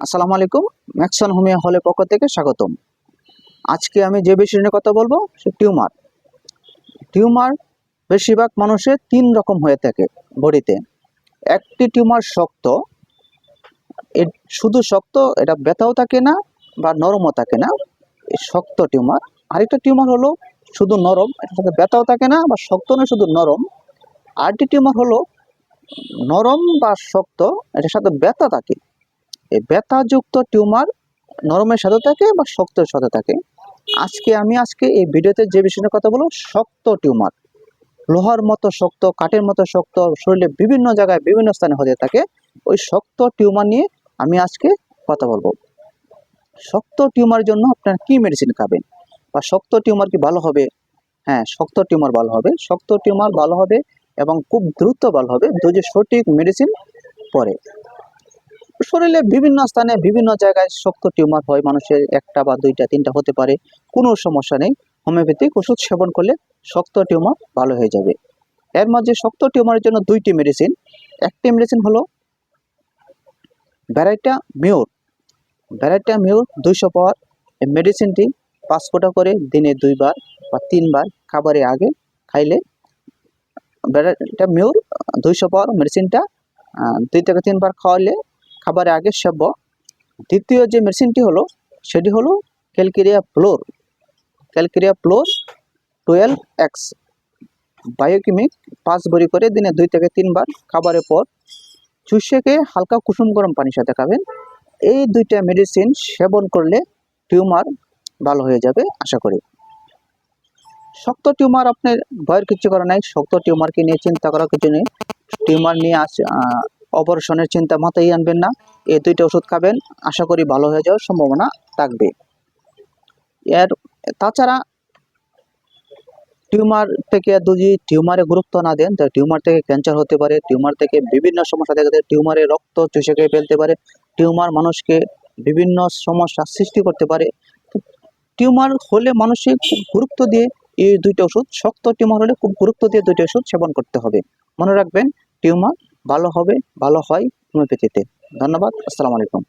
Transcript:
আসসালামু আলাইকুম। ম্যাক্সন হোমিয়া হলের পক্ষ থেকে স্বাগতম। আজকে আমি যে বিষয় নিয়ে কথা বলব, সে টিউমার। টিউমার বেশিরভাগ মানুষের তিন রকম হয়ে থাকে বডিতে। একটি টিউমার শক্ত শুধু শক্ত, এটা ব্যথাও থাকে না বা নরমও থাকে না শক্ত টিউমার। আরেকটা টিউমার হলো শুধু নরম, এটার সাথে ব্যথাও থাকে না বা শক্ত না শুধু নরম। আরেকটি টিউমার হলো নরম বা শক্ত, এটার সাথে ব্যথা থাকে। এই ব্যথাযুক্ত টিউমার নরমের সাথে থাকে বা শক্তের সাথে থাকে। আজকে আমি আজকে এই ভিডিওতে যে বিষয়ে কথা বলব, শক্ত টিউমার। লোহার মতো শক্ত, কাঠের মতো শক্ত, শরীরে বিভিন্ন জায়গায় বিভিন্ন স্থানে হতে থাকে। ওই শক্ত টিউমার নিয়ে আমি আজকে কথা বলব। শক্ত টিউমার জন্য আপনার কি মেডিসিন খাবেন? বা শক্ত টিউমার কি ভালো হবে? হ্যাঁ শক্ত টিউমার ভালো হবে। শক্ত টিউমার ভালো হবে এবং খুব দ্রুত ভালো হবে। যদি সঠিক মেডিসিন পরে। শরীরে বিভিন্ন স্থানে বিভিন্ন জায়গায় শক্ত টিউমার হয়, মানুষের একটা বা দুইটা, তিনটা হতে পারে, কোনো সমস্যা নেই। হোমিওপ্যাথিক ওষুধ সেবন করলে শক্ত টিউমার ভালো হয়ে যাবে। এর মাঝে শক্ত টিউমারের জন্য দুইটি মেডিসিন একটি মেডিসিন হলো ভ্যারাইটা মিউর ভ্যারাইটা মিউর দুইশো পাওয়ার। মেডিসিনটি পাঁচ ফোঁটা করে দিনে দুইবার বা তিনবার খাবারের আগে খাইলে ভ্যারাইটা মিউর দুইশো পাওয়ার মেডিসিনটা দুই থেকে তিনবার খাওয়ালে খাবারের আগে সেব্য দ্বিতীয় যে মেডিসিনটি হলো, সেটি হলো calcarea fluor calcarea fluor twelve X biochemic পাঁচ বড়ি করে দিনে দুই থেকে তিনবার খাবারের পর চুষেকে হালকা কুসুম গরম পানির সাথে খাবেন। এই দুইটা মেডিসিন সেবন করলে টিউমার ভালো হয়ে যাবে, আশা করি। শক্ত টিউমার আপনার ভয়ের কিছু করা নাই, শক্ত টিউমারকে নিয়ে চিন্তা করার কিছু নেই। টিউমার নিয়ে আস অপারেশনের চিন্তা মাথায় আনবেন না। এই দুইটা ওষুধ খাবেন, আশা করি ভালো হয়ে যাওয়ার সম্ভাবনা থাকবে। এর তাছাড়া টিউমার থেকে যদি টিউমারে গুরুত্ব না দেন, তাহলে টিউমার থেকে ক্যান্সার হতে পারে, টিউমার থেকে বিভিন্ন সমস্যা দেখা যায় টিউমারে রক্ত চুষে খেয়ে ফেলতে পারে, টিউমার মানুষকে বিভিন্ন সমস্যা সৃষ্টি করতে পারে। টিউমার হলে মানুষের খুব গুরুত্ব দিয়ে এই দুইটা ওষুধ, শক্ত টিউমার হলে খুব গুরুত্ব দিয়ে দুইটা ওষুধ সেবন করতে হবে। মনে রাখবেন, টিউমার ভালো হবে ভালো হয় হোমিওপ্যাথিতে ধন্যবাদ আসসালামু আলাইকুম।